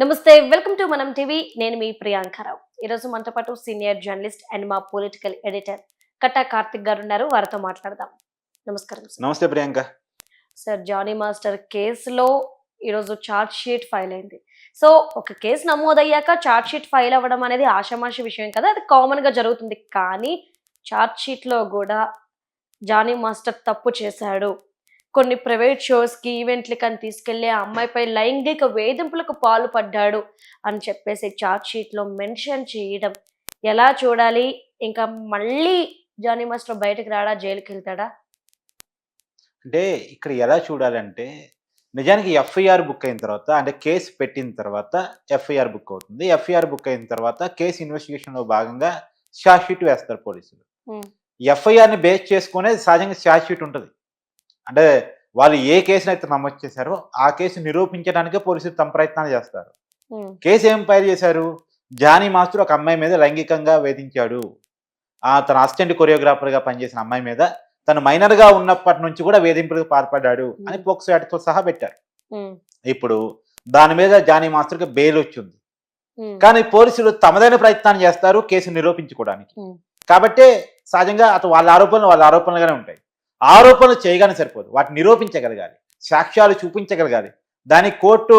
నమస్తే welcome to మనం TV. నేను మీ ప్రియాంకరావు ఈరోజు మనతో పాటు సీనియర్ జర్నలిస్ట్ అండ్ మా పొలిటికల్ ఎడిటర్ కట్టా కార్తిక్ గారు ఉన్నారు. వారితో మాట్లాడదాం. నమస్కారం సార్. నమస్తే ప్రియాంక. సార్ జానీ మాస్టర్ కేసులో ఈరోజు చార్జ్ షీట్ ఫైల్ అయింది. సో ఒక కేసు నమోదయ్యాక చార్జ్ షీట్ ఫైల్ అవ్వడం అనేది ఆషామాషి విషయం కదా. అది కామన్గా జరుగుతుంది. కానీ చార్జ్ షీట్లో కూడా జానీ మాస్టర్ తప్పు చేశాడు. కొన్ని ప్రైవేట్ షోస్కి ఈవెంట్లకి అని తీసుకెళ్ళి ఆ అమ్మాయిపై లైంగిక వేధింపులకు పాల్పడ్డాడు అని చెప్పేసి చార్జ్ షీట్లో మెన్షన్ చేయడం. ఎలా చూడాలి? ఇంకా మళ్ళీ జానీ మాస్టర్ బయటకు రాడా? జైలుకి వెళ్తాడా? అంటే ఇక్కడ ఎలా చూడాలంటే నిజానికి ఎఫ్ఐఆర్ బుక్ అయిన తర్వాత అంటే కేసు పెట్టిన తర్వాత ఎఫ్ఐఆర్ బుక్ అవుతుంది. ఎఫ్ఐఆర్ బుక్ అయిన తర్వాత కేసు ఇన్వెస్టిగేషన్లో భాగంగా ఛార్జ్ షీట్ వేస్తారు పోలీసులు. ఎఫ్ఐఆర్ని బేస్ చేసుకునే సహజంగా ఛార్జ్ షీట్ ఉంటుంది. అంటే వాళ్ళు ఏ కేసును అయితే నమోదు చేశారో ఆ కేసు నిరూపించడానికే పోలీసులు తమ ప్రయత్నాలు చేస్తారు. కేసు ఏం ఫైల్ చేశారు? జానీ మాస్టర్ ఒక అమ్మాయి మీద లైంగికంగా వేధించాడు. ఆ తన అసిస్టెంట్ కొరియోగ్రాఫర్గా పనిచేసిన అమ్మాయి మీద తను మైనర్గా ఉన్నప్పటి నుంచి కూడా వేధింపులకు పాల్పడ్డాడు అని పోక్సో యాక్ట్తో సహా పెట్టారు. ఇప్పుడు దాని మీద జానీ మాస్టర్కి బెయిల్ వచ్చింది. కానీ పోలీసులు తమదైన ప్రయత్నాన్ని చేస్తారు కేసు నిరూపించుకోవడానికి. కాబట్టే సహజంగా అటు వాళ్ళ ఆరోపణలు వాళ్ళ ఆరోపణలుగానే ఉంటాయి. ఆరోపణలు చేయగానే సరిపోదు. వాటిని నిరూపించగలగాలి. సాక్ష్యాలు చూపించగలగాలి. దానికి కోర్టు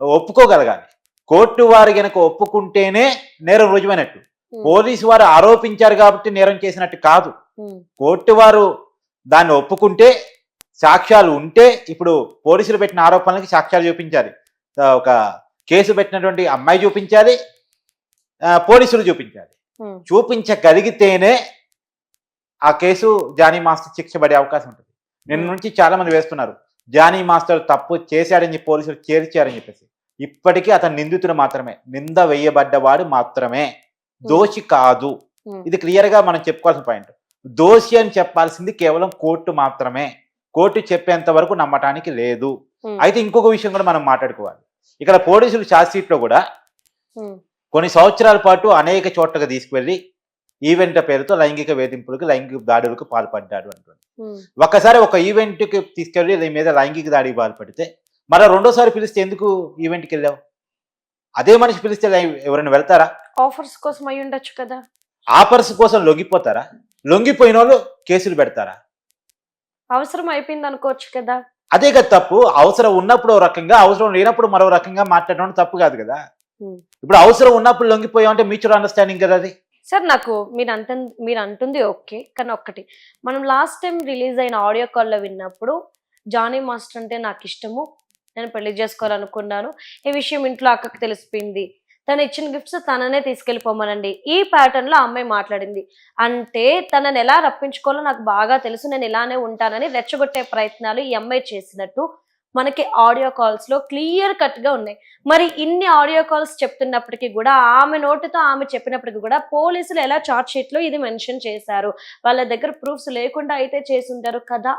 ఒప్పుకోగలగాలి. కోర్టు వారు గనక ఒప్పుకుంటేనే నేరం రుజువైనట్టు. పోలీసు వారు ఆరోపించారు కాబట్టి నేరం చేసినట్టు కాదు. కోర్టు వారు దాన్ని ఒప్పుకుంటే సాక్ష్యాలు ఉంటే ఇప్పుడు పోలీసులు పెట్టిన ఆరోపణలకి సాక్ష్యాలు చూపించాలి. ఒక కేసు పెట్టినటువంటి అమ్మాయి చూపించాలి. పోలీసులు చూపించాలి. చూపించగలిగితేనే ఆ కేసు జానీ మాస్టర్ శిక్ష పడే అవకాశం ఉంటుంది. నిన్న నుంచి చాలా మంది వేస్తున్నారు. జానీ మాస్టర్ తప్పు చేశాడని పోలీసులు చేర్చారని చెప్పేసి. ఇప్పటికీ అతను నిందితుడు మాత్రమే. నింద వేయబడ్డవాడు మాత్రమే. దోషి కాదు. ఇది క్లియర్గా మనం చెప్పుకోవాల్సిన పాయింట్. దోషి అని చెప్పాల్సింది కేవలం కోర్టు మాత్రమే. కోర్టు చెప్పేంత వరకు నమ్మటానికి లేదు. అయితే ఇంకొక విషయం కూడా మనం మాట్లాడుకోవాలి. ఇక్కడ పోలీసులు ఛార్జ్ షీట్లో కూడా కొన్ని సంవత్సరాల పాటు అనేక చోట్లకు తీసుకువెళ్ళి ఈవెంట్ పేరుతో లైంగిక వేధింపులకు లైంగిక దాడులకు పాల్పడ్డాడు అంటుంది ఉమ్, ఒక్కసారి ఒక ఈవెంట్కి తీసుకెళ్ళి దీని మీద లైంగిక దాడికి పాల్పడితే మరో రెండోసారి పిలిస్తే ఎందుకు ఈవెంట్కి వెళ్ళావు? అదే మనిషి పిలిస్తే ఎవరైనా వెళ్తారా? ఆఫర్స్ కోసం అయి ఉండొచ్చు కదా. ఆఫర్స్ కోసం లొంగిపోతారా? లొంగిపోయిన వాళ్ళు కేసులు పెడతారా? అవసరం అయిపోయింది అనుకోవచ్చు కదా. అదే కదా తప్పు. అవసరం ఉన్నప్పుడు రకంగా అవసరం లేనప్పుడు మరో రకంగా మాట్లాడడం తప్పు కాదు కదా. Hmm. ఇప్పుడు అవసరం ఉన్నప్పుడు లొంగిపోయాం అంటే మ్యూచువల్ అండర్స్టాండింగ్ కదా అది. సార్ నాకు మీరు అంట మీరు అంటుంది ఓకే కానీ ఒక్కటి. మనం లాస్ట్ టైం రిలీజ్ అయిన ఆడియో కాల్లో విన్నప్పుడు జానీ మాస్టర్ అంటే నాకు ఇష్టము. నేను పెళ్ళి చేసుకోవాలనుకున్నాను. ఈ విషయం ఇంట్లో అక్కకు తెలిసిపోయింది. తను ఇచ్చిన గిఫ్ట్స్ తననే తీసుకెళ్ళిపోమనండి. ఈ ప్యాటర్న్లో అమ్మాయి మాట్లాడింది. అంటే తనని ఎలా రప్పించుకోవాలో నాకు బాగా తెలుసు. నేను ఇలానే ఉంటానని రెచ్చగొట్టే ప్రయత్నాలు ఈ అమ్మాయి చేసినట్టు మనకి ఆడియో కాల్స్లో క్లియర్ కట్గా ఉన్నాయి. మరి ఇన్ని ఆడియో కాల్స్ చెప్తున్నప్పటికీ కూడా ఆమె నోటితో ఆమె చెప్పినప్పటికీ కూడా పోలీసులు ఎలా చార్ట్ షీట్లో ఇది మెన్షన్ చేశారు? వాళ్ళ దగ్గర ప్రూఫ్స్ లేకుండా అయితే చేసి ఉంటారు కదా?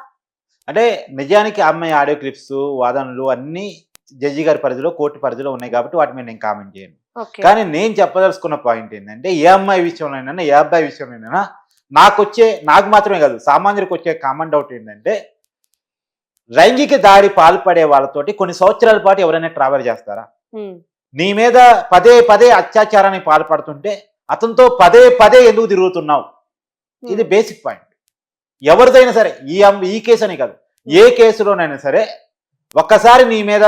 అంటే నిజానికి అమ్మాయి ఆడియో క్లిప్స్ వాదనలు అన్ని జడ్జి గారి పరిధిలో కోర్టు పరిధిలో ఉన్నాయి కాబట్టి వాటి మీద నేను కామెంట్ చేయను. కానీ నేను చెప్పదలుచుకున్న పాయింట్ ఏంటంటే ఏ అమ్మాయి విషయంలోనైనా ఏ అబ్బాయి విషయంలోనైనా నాకు వచ్చే నాకు మాత్రమే కాదు సామాన్యులకు వచ్చే కామన్ డౌట్ ఏంటంటే లైంగిక దాడి పాల్పడే వాళ్ళతోటి కొన్ని సంవత్సరాల పాటు ఎవరైనా ట్రావెల్ చేస్తారా? నీ మీద పదే పదే అత్యాచారానికి పాల్పడుతుంటే అతనితో పదే పదే ఎందుకు తిరుగుతున్నావు? ఇది బేసిక్ పాయింట్ ఎవరిదైనా సరే ఈ ఈ కేసు అని కాదు. ఏ కేసులోనైనా సరే ఒక్కసారి నీ మీద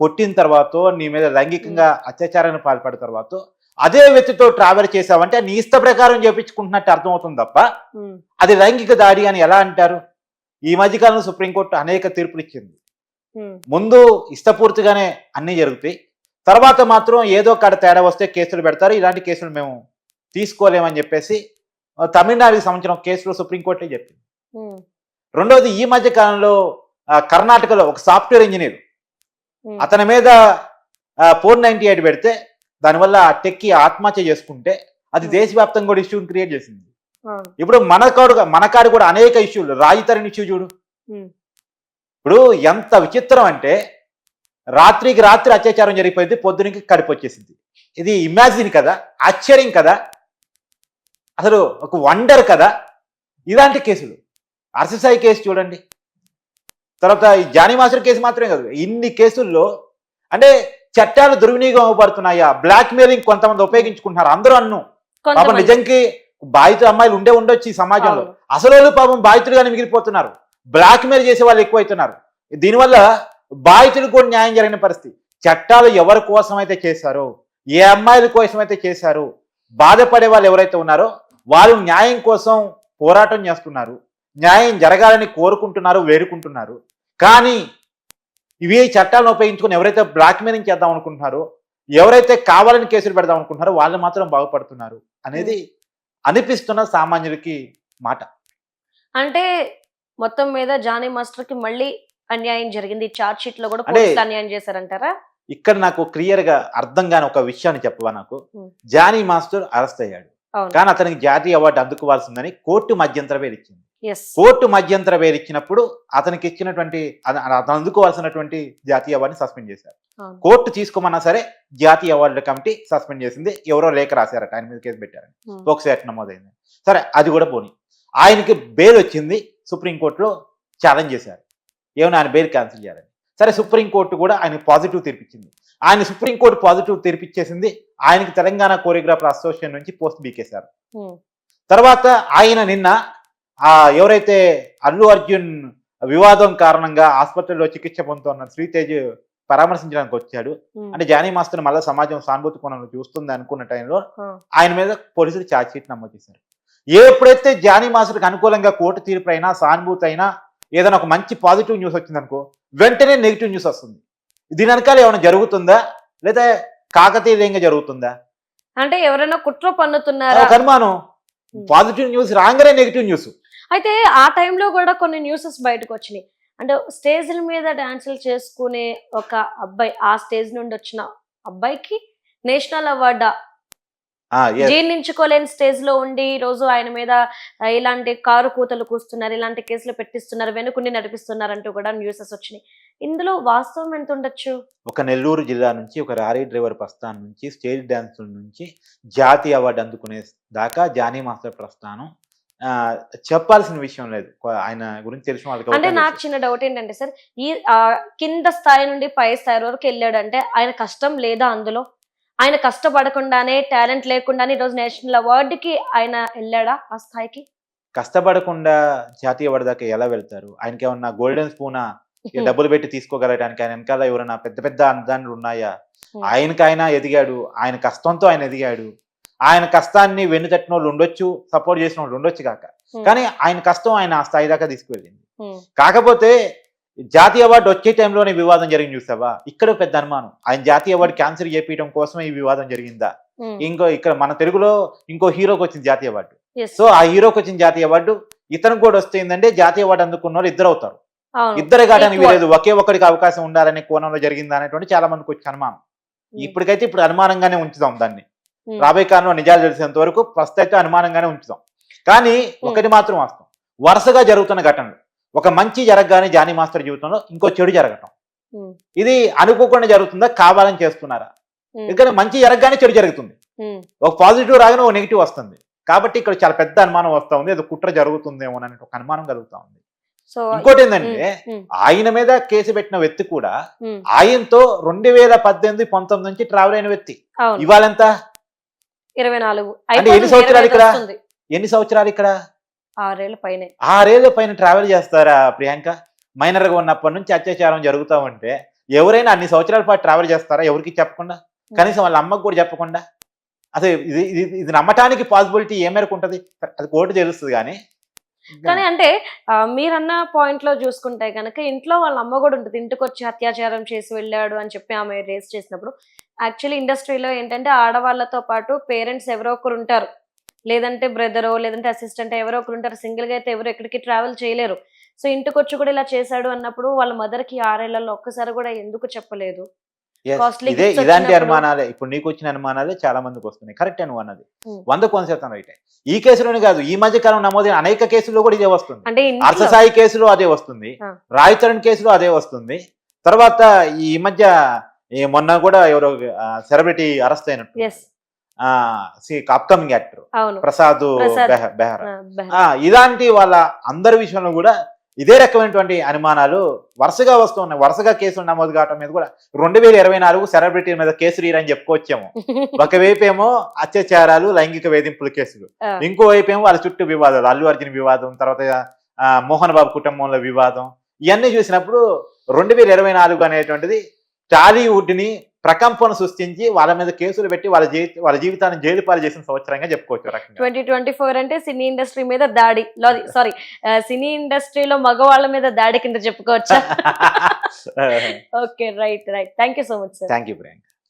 కొట్టిన తర్వాత నీ మీద లైంగికంగా అత్యాచారానికి పాల్పడిన తర్వాత అదే వ్యక్తితో ట్రావెల్ చేసావంటే నీ ఇష్ట ప్రకారం చేపించుకుంటున్నట్టు అర్థమవుతుంది తప్ప అది లైంగిక దాడి అని ఎలా అంటారు? ఈ మధ్యకాలంలో సుప్రీంకోర్టు అనేక తీర్పులు ఇచ్చింది ముందు ఇష్టపూర్తిగానే అన్నీ జరుగుతాయి. తర్వాత మాత్రం ఏదో కాడ తేడా వస్తే కేసులు పెడతారు. ఇలాంటి కేసులు మేము తీసుకోలేమని చెప్పేసి తమిళనాడుకి సంబంధించిన కేసులో సుప్రీంకోర్టే చెప్పింది. రెండోది ఈ మధ్య కాలంలో కర్ణాటకలో ఒక సాఫ్ట్వేర్ ఇంజనీర్ అతని మీద ఫోర్ నైన్టీ ఎయిట్ పెడితే దానివల్ల ఆ టెక్కి ఆత్మహత్య చేసుకుంటే అది. దేశవ్యాప్తంగా కూడా ఇష్యూని క్రియేట్ చేసింది. ఇప్పుడు మన కాడు మన కాడు కూడా అనేక ఇష్యూలు. రాయితరిని ఇష్యూ చూడు. ఇప్పుడు ఎంత విచిత్రం అంటే రాత్రికి రాత్రి అత్యాచారం జరిగిపోయింది పొద్దునకి కడుపు వచ్చేసింది ఇది ఇమాజిన్ కదా ఆశ్చర్యం కదా. అసలు ఒక వండర్ కదా. ఇలాంటి కేసులు. అర్ససాయి కేసు చూడండి. తర్వాత ఈ జానీ మాస్టర్ కేసు మాత్రమే కాదు ఇన్ని కేసుల్లో అంటే చట్టాలు దుర్వినియోగం అవ్వబడుతున్నాయా బ్లాక్ మెయిలింగ్ కొంతమంది ఉపయోగించుకుంటున్నారు అందరూ అన్ను. నిజంకి బాధితులు అమ్మాయిలు ఉండే ఉండొచ్చు ఈ సమాజంలో. అసలు వాళ్ళు పాపం బాధితులుగానే మిగిలిపోతున్నారు. బ్లాక్ మెయిల్ చేసే వాళ్ళు ఎక్కువైతున్నారు. దీనివల్ల బాధితులకు కూడా న్యాయం జరిగిన పరిస్థితి. చట్టాలు ఎవరి కోసం అయితే చేశారో ఏ అమ్మాయిల కోసం అయితే చేశారో బాధపడే వాళ్ళు ఎవరైతే ఉన్నారో వాళ్ళు న్యాయం కోసం పోరాటం చేస్తున్నారు. న్యాయం జరగాలని కోరుకుంటున్నారు వేడుకుంటున్నారు. కానీ ఇవి చట్టాలను ఉపయోగించుకొని ఎవరైతే బ్లాక్ మెయిలింగ్ చేద్దాం అనుకుంటున్నారో ఎవరైతే కావాలని కేసులు పెడదాం అనుకుంటున్నారో వాళ్ళు మాత్రం బాగుపడుతున్నారు అనేది అనిపిస్తున్న సామాన్యులకి మాట. అంటే మొత్తం మీద జానీ మాస్టర్కి మళ్ళీ అన్యాయం జరిగింది. చార్జ్ షీట్లో కూడా పోలీసులు అన్యాయం చేశారంటారా? ఇక్కడ నాకు క్లియర్గా అర్థం కాని ఒక విషయాన్ని చెప్పవా నాకు. జానీ మాస్టర్ అరెస్ట్ అయ్యాడు. కానీ అతనికి జాతీయ అవార్డు అందుకోవాల్సిందని కోర్టు మధ్యంతర వేలు ఇచ్చింది కోర్టు మధ్యంతర వేలు ఇచ్చినప్పుడు అతనికి ఇచ్చినటువంటి అత- అతను అందుకోవాల్సినటువంటి జాతీయ అవార్డుని సస్పెండ్ చేశారు. కోర్టు తీసుకోమన్నా సరే జాతీయ అవార్డుల కమిటీ సస్పెండ్ చేసింది. ఎవరో లేఖ రాశారట ఆయన మీద కేసు పెట్టారని. పోక్సో యాక్ట్ నమోదైంది. సరే అది కూడా పోని. ఆయనకి బెయిల్ వచ్చింది సుప్రీంకోర్టులో ఛాలెంజ్ చేశారు. ఏమైనా ఆయన బెయిల్ క్యాన్సిల్ చేయాలని. సరే సుప్రీంకోర్టు కూడా ఆయన పాజిటివ్ తీర్పిచ్చింది. ఆయన సుప్రీంకోర్టు పాజిటివ్ తీర్పిచ్చేసింది ఆయనకి తెలంగాణ కోరియోగ్రాఫర్ అసోసియేషన్ నుంచి పోస్ట్ బీకేశారు. ఉమ్. తర్వాత ఆయన నిన్న ఎవరైతే అల్లు అర్జున్ వివాదం కారణంగా ఆసుపత్రిలో చికిత్స పొందుతున్న శ్రీతేజ్ పరామర్శించడానికి వచ్చాడు. అంటే జానీ మాస్టర్ మళ్ళీ సమాజం సానుభూతి కోణంలో చూస్తుంది అనుకున్న టైంలో ఆ. ఆయన మీద పోలీసులు ఛార్జ్ షీట్ నమోదు చేశారు. ఎప్పుడైతే జానీ మాస్టర్కి అనుకూలంగా కోర్టు తీర్పు అయినా సానుభూతి అయినా ఏదైనా ఒక మంచి పాజిటివ్ న్యూస్ వచ్చిందనుకో వెంటనే నెగిటివ్ న్యూస్ వస్తుంది. దీని వెనకాల ఏమైనా జరుగుతుందా? లేదా కాకతీయంగా జరుగుతుందా? అంటే ఎవరైనా కుట్ర పన్నుతున్నారా? అనుమానం. పాజిటివ్ న్యూస్ రాగానే నెగిటివ్ న్యూస్. అయితే ఆ టైంలో కూడా కొన్ని న్యూసెస్ బయటకు వచ్చినాయి. అంటే స్టేజ్ల మీద డాన్సులు చేసుకునే ఒక అబ్బాయి ఆ స్టేజ్ నుండి వచ్చిన అబ్బాయికి నేషనల్ అవార్డు. జీర్ణించుకోలేని స్టేజ్లో ఉండి ఈ రోజు ఆయన మీద ఇలాంటి కారు కూతలు కూస్తున్నారు ఇలాంటి కేసులు పెట్టిస్తున్నారు వెనుకుండి నడిపిస్తున్నారు అంటూ కూడా న్యూసెస్ వచ్చినాయి. ఇందులో వాస్తవం ఎంత ఉండొచ్చు? ఒక నెల్లూరు జిల్లా నుంచి ఒక లారీ డ్రైవర్ ప్రస్థానం నుంచి స్టేజ్ డాన్సుల నుంచి జాతీయ అవార్డు అందుకునే దాకా జానీ మాస్టర్ ప్రస్థానం చెప్పాల్సిన విషయం లేదు. కొ- ఆయన గురించి తెలిసిన వాళ్ళకి అంటే నాకు. చిన్న డౌట్ ఏంటంటే సార్ ఈ కింద స్థాయి నుండి పై స్థాయి వరకు వెళ్ళాడంటే ఆయన కష్టం లేదా అందులో? ఆయన కష్టపడకుండానే టాలెంట్ లేకుండానే ఈరోజు నేషనల్ అవార్డుకి ఆయన వెళ్ళాడా ఆ స్థాయికి? కష్టపడకుండా జాతీయ అవార్డు దాకా ఎలా వెళ్తారు? ఆయనకి ఏమన్నా గోల్డెన్ స్పూనా డబ్బులు పెట్టి తీసుకోగలగడానికి ఆయన వెనకాల ఎవరైనా పెద్ద పెద్ద అందాలు ఉన్నాయా? Hmm. ఆయనకి ఆయన ఎదిగాడు. ఆయన కష్టంతో ఆయన ఎదిగాడు. ఆయన కష్టాన్ని వెన్నుతట్టిన వాళ్ళు ఉండొచ్చు సపోర్ట్ చేసిన వాళ్ళు ఉండొచ్చు కాక. కానీ ఆయన కష్టం ఆయన ఆ స్థాయి దాకా తీసుకువెళ్ళింది. కాకపోతే జాతీయ అవార్డు వచ్చే టైంలోనే వివాదం జరిగింది చూసావా? ఇక్కడ పెద్ద అనుమానం. ఆయన జాతీయ అవార్డు క్యాన్సిల్ చేపించడం కోసమే ఈ వివాదం జరిగిందా? ఇంకో ఇక్కడ మన తెలుగులో ఇంకో హీరోకి వచ్చింది జాతీయ అవార్డు. సో ఆ హీరోకి వచ్చిన జాతీయ అవార్డు ఇతనికి కూడా వస్తే ఏంటంటే జాతీయ అవార్డు అందుకున్న వాళ్ళు ఇద్దరు అవుతారు. ఇద్దరు కావడానికి Equal. లేదు ఒకే ఒక్కడికి అవకాశం ఉండాలనే కోణంలో జరిగిందా అనేటువంటి చాలా మందికి వచ్చి అనుమానం ఇప్పటికైతే ఇప్పుడు అనుమానంగానే ఉంచుదాం దాన్ని. రాబోయే కాలంలో నిజాలు తెలిసేంత వరకు ఫస్ట్ అయితే అనుమానంగానే ఉంచుదాం. కానీ ఒకటి మాత్రం వాస్తవం. వరుసగా జరుగుతున్న ఘటనలు. ఒక మంచి జరగగానే జానీ మాస్టర్ జీవితంలో ఇంకో చెడు జరగటం. ఉమ్, ఇది అనుకోకుండా జరుగుతుందా? కావాలని చేస్తున్నారా? ఎందుకంటే మంచి జరగగానే చెడు జరుగుతుంది. ఒక పాజిటివ్ రాగానే ఒక నెగిటివ్ వస్తుంది. కాబట్టి ఇక్కడ చాలా పెద్ద అనుమానం వస్తా ఉంది. ఏదో కుట్ర జరుగుతుందేమో అని ఒక అనుమానం కలుగుతా ఉంది. ఇంకోటి ఏంటంటే ఆయన మీద కేసు పెట్టిన వ్యక్తి కూడా ఆయనతో రెండు వేల పద్దెనిమిది పంతొమ్మిది నుంచి ట్రావెల్ అయిన వ్యక్తి. అవును. ఇవాళెంత? ఇరవై నాలుగు. ఎన్ని సంవత్సరాలు ఇక్కడ? ఎన్ని సంవత్సరాలు ఇక్కడ? ఆరేళ్ళ పైనే. ఆరేళ్ళ పైన ట్రావెల్ చేస్తారా ప్రియాంక? మైనర్గా ఉన్నప్పటి నుంచి అత్యాచారం జరుగుతా ఉంటే ఎవరైనా అన్ని సంవత్సరాల పాటు ట్రావెల్ చేస్తారా? ఎవరికి చెప్పకుండా? కనీసం వాళ్ళ అమ్మకు కూడా చెప్పకుండా? అసలు ఇది ఇది నమ్మటానికి పాసిబిలిటీ ఏ మేరకు ఉంటుంది? అది కోర్టు తెలుస్తుంది కానీ. కానీ అంటే మీరన్న పాయింట్లో చూసుకుంటే కనుక ఇంట్లో వాళ్ళ అమ్మ కూడా ఉంటుంది. ఇంటికి వచ్చి అత్యాచారం చేసి వెళ్ళాడు అని చెప్పి ఆమె రేస్ చేసినప్పుడు యాక్చువల్లీ ఇండస్ట్రీలో ఏంటంటే ఆడవాళ్ళతో పాటు పేరెంట్స్ ఎవరో ఒకరు ఉంటారు. లేదంటే బ్రదరో లేదంటే అసిస్టెంట్ ఎవరో ఒకరు ఉంటారు. సింగిల్గా అయితే ఎవరు ఎక్కడికి ట్రావెల్ చేయలేరు. సో ఇంటికి వచ్చి కూడా ఇలా చేశాడు అన్నప్పుడు వాళ్ళ మదర్కి ఆరేళ్ళలో ఒక్కసారి కూడా ఎందుకు చెప్పలేదు? ఇదే ఇలాంటి అనుమానాలే. ఇప్పుడు నీకు వచ్చిన అనుమానాలే చాలా మందికి వస్తున్నాయి. కరెక్ట్ నువ్వు అన్నది Hmm. వంద కొంత శాతం రైటే ఈ కేసులోనే కాదు ఈ మధ్య కాలం నమోదైన అనేక కేసుల్లో కూడా ఇదే వస్తుంది. అంటే ఇంట్లో అర్ససాయి కేసులో అదే వస్తుంది. ఆ. రాయ్ చరణ్ కేసులో అదే వస్తుంది. తర్వాత ఈ మధ్య ఈ మొన్న కూడా ఎవరో సెలబ్రిటీ అరెస్ట్ అయినట్టు. Upcoming actor Prasad Behra. ఇలాంటి వాళ్ళ అందరి విషయంలో కూడా ఇదే రకమైనటువంటి అనుమానాలు వరుసగా వస్తున్నాయి. వరుసగా కేసులు నమోదు కావటం మీద కూడా రెండు వేల ఇరవై నాలుగు సెలబ్రిటీ మీద కేసులు ఇరని చెప్పుకోవచ్చాము. ఒకవైపు ఏమో అత్యాచారాలు లైంగిక వేధింపుల కేసులు. ఆ. ఇంకో వైపు ఏమో వాళ్ళ చుట్టూ వివాదాలు అల్లు అర్జున్ వివాదం తర్వాత మోహన్ బాబు కుటుంబంలో వివాదం. ఇవన్నీ చూసినప్పుడు రెండు వేల ఇరవై నాలుగు అనేటువంటిది టాలీవుడ్ని ప్రకంపన సృష్టించి వాళ్ళ మీద కేసులు పెట్టి వాళ్ళ జీవిత వాళ్ళ జీవితాన్ని జైలు పాలు చేసిన సంవత్సరంగా చెప్పుకోవచ్చు ట్వంటీ ట్వంటీ ఫోర్ అంటే సినీ ఇండస్ట్రీ మీద దాడి. సారీ సినీ ఇండస్ట్రీలో మగవాళ్ళ మీద దాడి కింద చెప్పుకోవచ్చా? Okay right right. Thank you so much sir thank you Priyanka